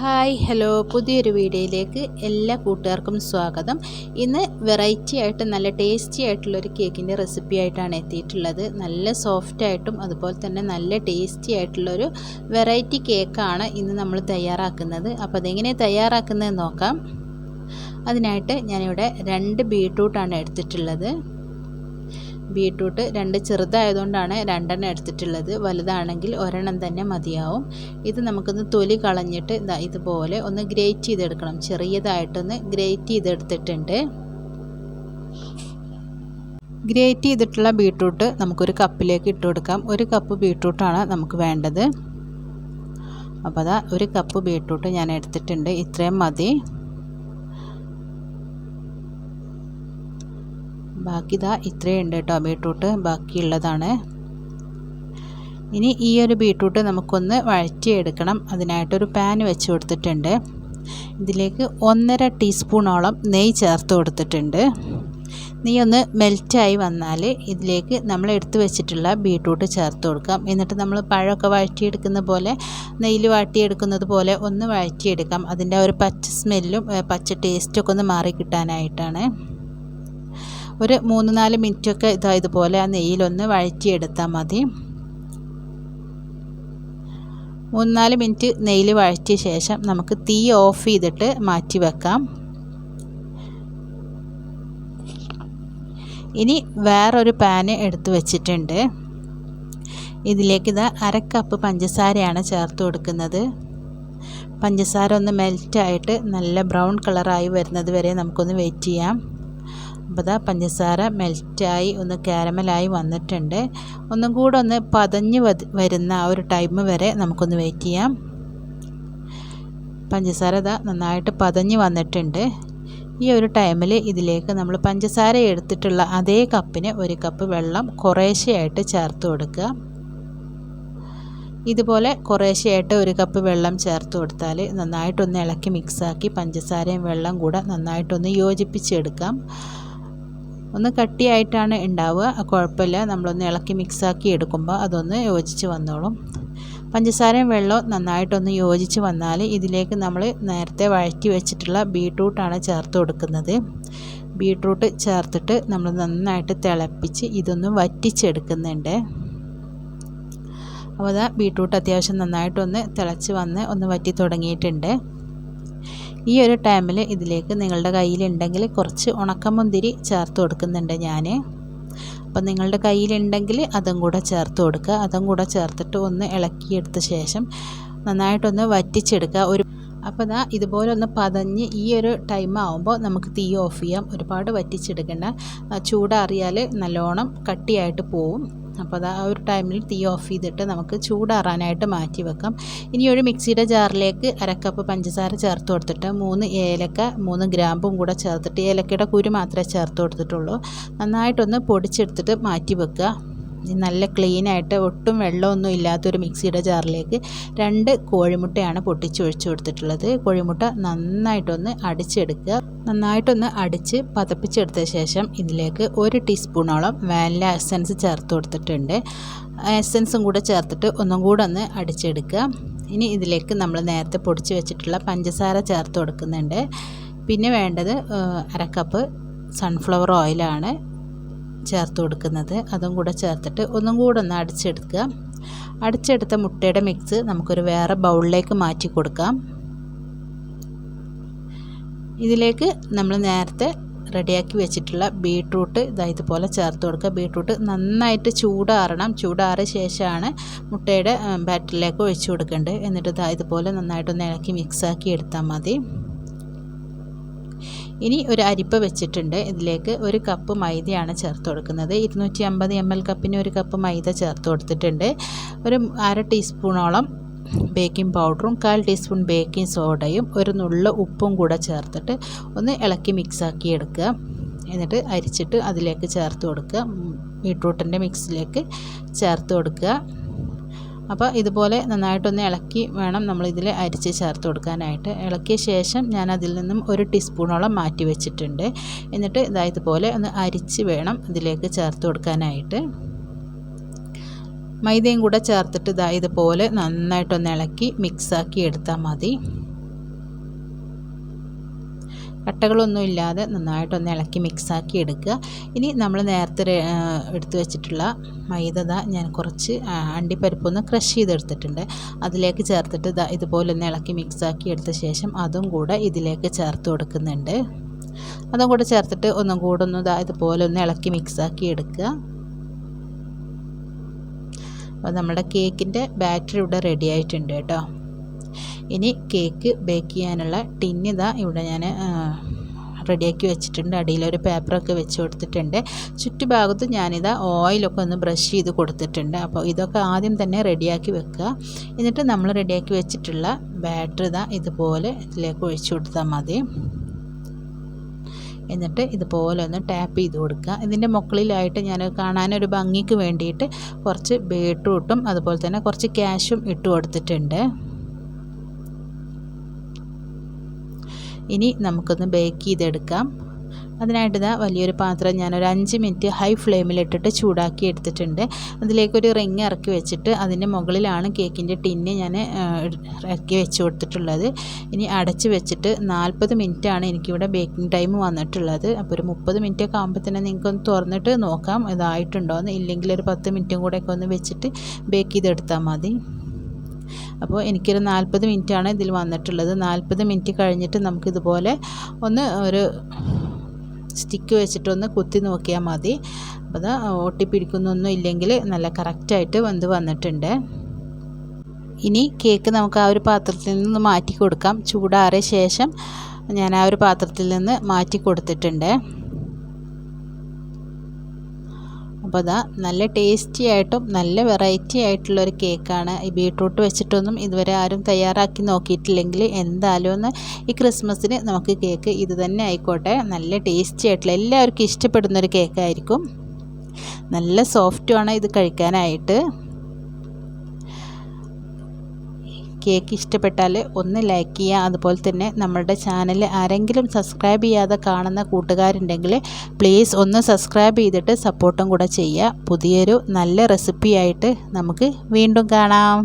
Hi hello. പുതിയൊരു വീഡിയോയിലേക്ക് എല്ലാ കൂട്ടുകാർക്കും സ്വാഗതം. ഇന്ന് വെറൈറ്റി ആയിട്ട് നല്ല ടേസ്റ്റി ആയിട്ടുള്ളൊരു കേക്കിന്റെ റെസിപ്പി ആയിട്ടാണ് എത്തിയിട്ടുള്ളത്. നല്ല സോഫ്റ്റ് ആയിട്ടും അതുപോലെ തന്നെ നല്ല ടേസ്റ്റി ആയിട്ടുള്ളൊരു വെറൈറ്റി കേക്കാണ് ഇന്ന് നമ്മൾ തയ്യാറാക്കുന്നത്. അപ്പോൾ അതെങ്ങനെ തയ്യാറാക്കുന്നത് നോക്കാം. അതിനായിട്ട് ഞാനിവിടെ രണ്ട് ബീട്രൂട്ടാണ് എടുത്തിട്ടുള്ളത്. ബീട്രൂട്ട് രണ്ട് ചെറുതായതുകൊണ്ടാണ് രണ്ടെണ്ണം എടുത്തിട്ടുള്ളത്. വലുതാണെങ്കിൽ ഒരെണ്ണം തന്നെ മതിയാവും. ഇത് നമുക്കൊന്ന് തൊലി കളഞ്ഞിട്ട് ഇതാ ഇതുപോലെ ഒന്ന് ഗ്രേറ്റ് ചെയ്തെടുക്കണം. ചെറിയതായിട്ടൊന്ന് ഗ്രേറ്റ് ചെയ്തെടുത്തിട്ടുണ്ട്. ഗ്രേറ്റ് ചെയ്തിട്ടുള്ള ബീട്രൂട്ട് നമുക്കൊരു കപ്പിലേക്ക് ഇട്ട് കൊടുക്കാം. ഒരു കപ്പ് ബീട്രൂട്ടാണ് നമുക്ക് വേണ്ടത്. അപ്പോൾ അതാ ഒരു കപ്പ് ബീട്രൂട്ട് ഞാൻ എടുത്തിട്ടുണ്ട്. ഇത്രയും മതി. ബാക്കി ഇതാ ഇത്രയും ഉണ്ട് കേട്ടോ ബീട്രൂട്ട്. ബാക്കിയുള്ളതാണ്. ഇനി ഈ ഒരു ബീട്രൂട്ട് നമുക്കൊന്ന് വഴറ്റിയെടുക്കണം. അതിനായിട്ടൊരു പാൻ വെച്ച് കൊടുത്തിട്ടുണ്ട്. ഇതിലേക്ക് ഒന്നര ടീസ്പൂണോളം നെയ്യ് ചേർത്ത് കൊടുത്തിട്ടുണ്ട്. നെയ്യ് ഒന്ന് മെൽറ്റായി വന്നാൽ ഇതിലേക്ക് നമ്മൾ എടുത്തു വെച്ചിട്ടുള്ള ബീട്രൂട്ട് ചേർത്ത് കൊടുക്കാം. എന്നിട്ട് നമ്മൾ പഴമൊക്കെ വഴറ്റിയെടുക്കുന്ന പോലെ നെയ്യിൽ വാട്ടിയെടുക്കുന്നത് പോലെ ഒന്ന് വഴറ്റിയെടുക്കാം. അതിന്റെ ഒരു പച്ച സ്മെല്ലും പച്ച ടേസ്റ്റൊക്കെ ഒന്ന് മാറി കിട്ടാനായിട്ടാണ് ഒരു മൂന്ന് നാല് മിനിറ്റൊക്കെ ഇതാ ഇതുപോലെ ആ നെയ്യിലൊന്ന് വഴറ്റിയെടുത്താൽ മതി. മൂന്ന് നാല് മിനിറ്റ് നെയ്യിൽ വഴറ്റിയ ശേഷം നമുക്ക് തീ ഓഫ് ചെയ്തിട്ട് മാറ്റി വെക്കാം. ഇനി വേറൊരു പാന് എടുത്ത് വെച്ചിട്ടുണ്ട്. ഇതിലേക്ക് ഇതാ അര കപ്പ് പഞ്ചസാരയാണ് ചേർത്ത് കൊടുക്കുന്നത്. പഞ്ചസാര ഒന്ന് മെൽറ്റായിട്ട് നല്ല ബ്രൗൺ കളറായി വരുന്നത് വരെ നമുക്കൊന്ന് വെയിറ്റ് ചെയ്യാം. അപ്പോൾ പഞ്ചസാര മെൽറ്റായി ഒന്ന് കാരമലായി വന്നിട്ടുണ്ട്. ഒന്നും കൂടെ ഒന്ന് പതഞ്ഞ് വരുന്ന ആ ഒരു ടൈം വരെ നമുക്കൊന്ന് വെയിറ്റ് ചെയ്യാം. പഞ്ചസാര ഇതാ നന്നായിട്ട് പതഞ്ഞ് വന്നിട്ടുണ്ട്. ഈ ഒരു ടൈമിൽ ഇതിലേക്ക് നമ്മൾ പഞ്ചസാര എടുത്തിട്ടുള്ള അതേ കപ്പിന് ഒരു കപ്പ് വെള്ളം കുറേശ്ശെയായിട്ട് ചേർത്ത് കൊടുക്കുക. ഇതുപോലെ കുറേശ്ശെയായിട്ട് ഒരു കപ്പ് വെള്ളം ചേർത്ത് കൊടുത്താൽ നന്നായിട്ടൊന്ന് ഇളക്കി മിക്സാക്കി പഞ്ചസാരയും വെള്ളം കൂടെ നന്നായിട്ടൊന്ന് യോജിപ്പിച്ചെടുക്കാം. ഒന്ന് കട്ടിയായിട്ടാണ് ഉണ്ടാവുക. കുഴപ്പമില്ല. നമ്മളൊന്ന് ഇളക്കി മിക്സാക്കി എടുക്കുമ്പോൾ അതൊന്ന് യോജിച്ച് വന്നോളും. പഞ്ചസാരയും വെള്ളവും നന്നായിട്ടൊന്ന് യോജിച്ച് വന്നാൽ ഇതിലേക്ക് നമ്മൾ നേരത്തെ വഴറ്റി വെച്ചിട്ടുള്ള ബീട്രൂട്ടാണ് ചേർത്ത് കൊടുക്കുന്നത്. ബീട്രൂട്ട് ചേർത്തിട്ട് നമ്മൾ നന്നായിട്ട് തിളപ്പിച്ച് ഇതൊന്ന് വറ്റിച്ചെടുക്കുന്നുണ്ട്. അപ്പോൾ അതാ ബീട്രൂട്ട് അത്യാവശ്യം നന്നായിട്ടൊന്ന് തിളച്ച് വന്ന് ഒന്ന് വറ്റി തുടങ്ങിയിട്ടുണ്ട്. ഈ ഒരു ടൈമിൽ ഇതിലേക്ക് നിങ്ങളുടെ കയ്യിലുണ്ടെങ്കിൽ കുറച്ച് ഉണക്കമുന്തിരി ചേർത്ത് കൊടുക്കുന്നുണ്ട് ഞാൻ അപ്പം നിങ്ങളുടെ കയ്യിലുണ്ടെങ്കിൽ അതും കൂടെ ചേർത്ത് കൊടുക്കുക. അതും കൂടെ ചേർത്തിട്ട് ഒന്ന് ഇളക്കിയെടുത്ത ശേഷം നന്നായിട്ടൊന്ന് വറ്റിച്ചെടുക്കുക. ഒരു അപ്പോൾ ഇതാ ഇതുപോലെ ഒന്ന് പതഞ്ഞ് ഈ ഒരു ടൈം ആവുമ്പോൾ നമുക്ക് തീ ഓഫ് ചെയ്യാം. ഒരുപാട് വറ്റിച്ചെടുക്കേണ്ട. ചൂടാറിയാൽ നല്ലോണം കട്ടിയായിട്ട് പോവും. അപ്പോൾ അത് ആ ഒരു ടൈമിൽ തീ ഓഫ് ചെയ്തിട്ട് നമുക്ക് ചൂടാറാനായിട്ട് മാറ്റി വെക്കാം. ഇനി ഒരു മിക്സിയുടെ ജാറിലേക്ക് അരക്കപ്പ് പഞ്ചസാര ചേർത്ത് കൊടുത്തിട്ട് മൂന്ന് ഏലക്ക മൂന്ന് ഗ്രാമ്പും കൂടെ ചേർത്തിട്ട് ഏലക്കയുടെ കുരു മാത്രമേ ചേർത്ത് കൊടുത്തിട്ടുള്ളൂ. നന്നായിട്ടൊന്ന് പൊടിച്ചെടുത്തിട്ട് മാറ്റി വെക്കുക. നല്ല ക്ലീനായിട്ട് ഒട്ടും വെള്ളമൊന്നും ഇല്ലാത്തൊരു മിക്സിയുടെ ജാറിലേക്ക് രണ്ട് കോഴിമുട്ടയാണ് പൊട്ടിച്ചൊഴിച്ചു കൊടുത്തിട്ടുള്ളത്. കോഴിമുട്ട നന്നായിട്ടൊന്ന് അടിച്ചെടുക്കുക. നന്നായിട്ടൊന്ന് അടിച്ച് പതപ്പിച്ചെടുത്ത ശേഷം ഇതിലേക്ക് ഒരു ടീസ്പൂണോളം വാനില എസൻസ് ചേർത്ത് കൊടുത്തിട്ടുണ്ട്. എസൻസും കൂടെ ചേർത്തിട്ട് ഒന്നും കൂടെ ഒന്ന് അടിച്ചെടുക്കുക. ഇനി ഇതിലേക്ക് നമ്മൾ നേരത്തെ പൊടിച്ച് വെച്ചിട്ടുള്ള പഞ്ചസാര ചേർത്ത് കൊടുക്കുന്നുണ്ട്. പിന്നെ വേണ്ടത് അരക്കപ്പ് സൺഫ്ലവർ ഓയിലാണ് ചേർത്ത് കൊടുക്കുന്നത്. അതും കൂടെ ചേർത്തിട്ട് ഒന്നും കൂടെ ഒന്ന് അടിച്ചെടുക്കുക. അടിച്ചെടുത്ത മുട്ടയുടെ മിക്സ് നമുക്കൊരു വേറെ ബൗളിലേക്ക് മാറ്റി കൊടുക്കാം. ഇതിലേക്ക് നമ്മൾ നേരത്തെ റെഡിയാക്കി വെച്ചിട്ടുള്ള ബീട്രൂട്ട് ഇതാ ഇതുപോലെ ചേർത്ത് കൊടുക്കുക. ബീട്രൂട്ട് നന്നായിട്ട് ചൂടാറണം. ചൂടാറിയ ശേഷമാണ് മുട്ടയുടെ ബാറ്ററിലേക്ക് ഒഴിച്ചു കൊടുക്കേണ്ടത്. എന്നിട്ട് ഇതാ ഇതുപോലെ നന്നായിട്ടൊന്ന് ഇളക്കി മിക്സാക്കി എടുത്താൽ മതി. ഇനി ഒരു അരിപ്പ വെച്ചിട്ടുണ്ട്. ഇതിലേക്ക് ഒരു കപ്പ് മൈദയാണ് ചേർത്ത് കൊടുക്കുന്നത്. ഇരുന്നൂറ്റി അമ്പത് എം എൽ കപ്പിന് ഒരു കപ്പ് മൈദ ചേർത്ത് കൊടുത്തിട്ടുണ്ട്. ഒരു അര ടീസ്പൂണോളം ബേക്കിംഗ് പൗഡറും കാൽ ടീസ്പൂൺ ബേക്കിംഗ് സോഡയും ഒരു നുള്ള ഉപ്പും കൂടെ ചേർത്തിട്ട് ഒന്ന് ഇളക്കി മിക്സാക്കി എടുക്കുക. എന്നിട്ട് അരിച്ചിട്ട് അതിലേക്ക് ചേർത്ത് കൊടുക്കുക. ബീട്രൂട്ടിന്റെ മിക്സിലേക്ക് ചേർത്ത് കൊടുക്കുക. അപ്പോൾ ഇതുപോലെ നന്നായിട്ടൊന്ന് ഇളക്കി വേണം നമ്മൾ നമ്മളിതിൽ അരിച്ച് ചേർത്ത് കൊടുക്കാനായിട്ട്. ഇളക്കിയ ശേഷം ഞാൻ അതിൽ നിന്നും ഒരു ടീസ്പൂണോളം മാറ്റി വെച്ചിട്ടുണ്ട്. എന്നിട്ട് ഇതാ ഇതുപോലെ ഒന്ന് അരിച്ച് വേണം ഇതിലേക്ക് ചേർത്ത് കൊടുക്കാനായിട്ട്. മൈദയും കൂടെ ചേർത്തിട്ട് ഇതാ ഇതുപോലെ നന്നായിട്ടൊന്ന് ഇളക്കി മിക്സാക്കി എടുത്താൽ മതി. കട്ടകളൊന്നും ഇല്ലാതെ നന്നായിട്ടൊന്ന് ഇളക്കി മിക്സാക്കി എടുക്കുക. ഇനി നമ്മൾ നേരത്തെ എടുത്തു വെച്ചിട്ടുള്ള മൈദ ഞാൻ കുറച്ച് അണ്ടിപ്പരിപ്പൊന്ന് ക്രഷ് ചെയ്തെടുത്തിട്ടുണ്ട്. അതിലേക്ക് ചേർത്തിട്ട് ഇതുപോലെ ഒന്ന് ഇളക്കി മിക്സാക്കി എടുത്ത ശേഷം അതും കൂടെ ഇതിലേക്ക് ചേർത്ത് കൊടുക്കുന്നുണ്ട്. അതും കൂടെ ചേർത്തിട്ട് ഒന്നും കൂടെ ഒന്ന് ദാ ഇതുപോലെ ഒന്ന് ഇളക്കി മിക്സാക്കി എടുക്കുക. അപ്പോൾ നമ്മുടെ കേക്കിന്റെ ബാറ്ററി ഇവിടെ റെഡി ആയിട്ടുണ്ട് കേട്ടോ. ഇനി കേക്ക് ബേക്ക് ചെയ്യാനുള്ള ടിന്നിതാ ഇവിടെ ഞാൻ റെഡിയാക്കി വെച്ചിട്ടുണ്ട്. അടിയിലൊരു പേപ്പറൊക്കെ വെച്ച് കൊടുത്തിട്ടുണ്ട്. ചുറ്റുഭാഗത്ത് ഞാനിതാ ഓയിലൊക്കെ ഒന്ന് ബ്രഷ് ചെയ്ത് കൊടുത്തിട്ടുണ്ട്. അപ്പോൾ ഇതൊക്കെ ആദ്യം തന്നെ റെഡിയാക്കി വെക്കുക. എന്നിട്ട് നമ്മൾ റെഡിയാക്കി വെച്ചിട്ടുള്ള ബാറ്റർ ഇതാ ഇതുപോലെ ഇതിലേക്ക് ഒഴിച്ച് കൊടുത്താൽ മതി. എന്നിട്ട് ഇതുപോലെ ഒന്ന് ടാപ്പ് ചെയ്ത് കൊടുക്കുക. ഇതിന്റെ മുകളിലായിട്ട് ഞാൻ കാണാനൊരു ഭംഗിക്ക് വേണ്ടിയിട്ട് കുറച്ച് ബീട്രൂട്ടും അതുപോലെ തന്നെ കുറച്ച് ക്യാഷും ഇട്ട് കൊടുത്തിട്ടുണ്ട്. ഇനി നമുക്കൊന്ന് ബേക്ക് ചെയ്തെടുക്കാം. അതിനായിട്ട് ഇതാ വലിയൊരു പാത്രം ഞാനൊരു അഞ്ച് മിനിറ്റ് ഹൈ ഫ്ലെയിമിലിട്ടിട്ട് ചൂടാക്കി എടുത്തിട്ടുണ്ട്. അതിലേക്കൊരു റിങ് ഇറക്കി വെച്ചിട്ട് അതിന്റെ മുകളിലാണ് കേക്കിന്റെ ടിന്ന് ഞാൻ ഇറക്കി വെച്ച് കൊടുത്തിട്ടുള്ളത്. ഇനി അടച്ച് വെച്ചിട്ട് നാൽപ്പത് മിനിറ്റാണ് എനിക്കിവിടെ ബേക്കിംഗ് ടൈം വന്നിട്ടുള്ളത്. അപ്പോൾ ഒരു മുപ്പത് മിനിറ്റ് ഒക്കെ ആകുമ്പോൾ തന്നെ നിങ്ങൾക്കൊന്ന് തുറന്നിട്ട് നോക്കാം ഇതായിട്ടുണ്ടോ എന്ന് ഇല്ലെങ്കിൽ ഒരു പത്ത് മിനിറ്റും കൂടെയൊക്കെ ഒന്ന് വെച്ചിട്ട് ബേക്ക് ചെയ്തെടുത്താൽ മതി. അപ്പോൾ എനിക്കൊരു നാൽപ്പത് മിനിറ്റാണ് ഇതിൽ വന്നിട്ടുള്ളത്. നാൽപ്പത് മിനിറ്റ് കഴിഞ്ഞിട്ട് നമുക്കിതുപോലെ ഒന്ന് ഒരു സ്റ്റിക്ക് വെച്ചിട്ടൊന്ന് കുത്തി നോക്കിയാൽ മതി. അപ്പോൾ അത് ഒട്ടിപ്പിടിക്കുന്നൊന്നും ഇല്ലെങ്കിൽ നല്ല കറക്റ്റായിട്ട് വെന്ത് വന്നിട്ടുണ്ട്. ഇനി കേക്ക് നമുക്ക് ആ ഒരു പാത്രത്തിൽ നിന്ന് മാറ്റി കൊടുക്കാം. ചൂടാറിയ ശേഷം ഞാൻ ആ ഒരു പാത്രത്തിൽ നിന്ന് മാറ്റി കൊടുത്തിട്ടുണ്ട്. അപ്പോൾ അതാ നല്ല ടേസ്റ്റി ആയിട്ടും നല്ല വെറൈറ്റി ആയിട്ടുള്ള ഒരു കേക്കാണ് ഈ ബീട്രൂട്ട് വെച്ചിട്ടൊന്നും ഇതുവരെ ആരും തയ്യാറാക്കി നോക്കിയിട്ടില്ലെങ്കിൽ എന്തായാലും ഒന്ന് ഈ ക്രിസ്മസിന് നമുക്ക് കേക്ക് ഇത് തന്നെ ആയിക്കോട്ടെ. നല്ല ടേസ്റ്റി ആയിട്ടുള്ള എല്ലാവർക്കും ഇഷ്ടപ്പെടുന്നൊരു കേക്കായിരിക്കും നല്ല സോഫ്റ്റുമാണ് ഇത് കഴിക്കാനായിട്ട്. കേക്ക് ഇഷ്ടപ്പെട്ടാൽ ഒന്ന് ലൈക്ക് ചെയ്യുക അതുപോലെ തന്നെ നമ്മളുടെ ചാനൽ ആരെങ്കിലും സബ്സ്ക്രൈബ് ചെയ്യാതെ കാണുന്ന കൂട്ടുകാരുണ്ടെങ്കിൽ പ്ലീസ് ഒന്ന് സബ്സ്ക്രൈബ് ചെയ്തിട്ട് സപ്പോർട്ടും കൂടെ ചെയ്യുക പുതിയൊരു നല്ല റെസിപ്പി ആയിട്ട് നമുക്ക് വീണ്ടും കാണാം.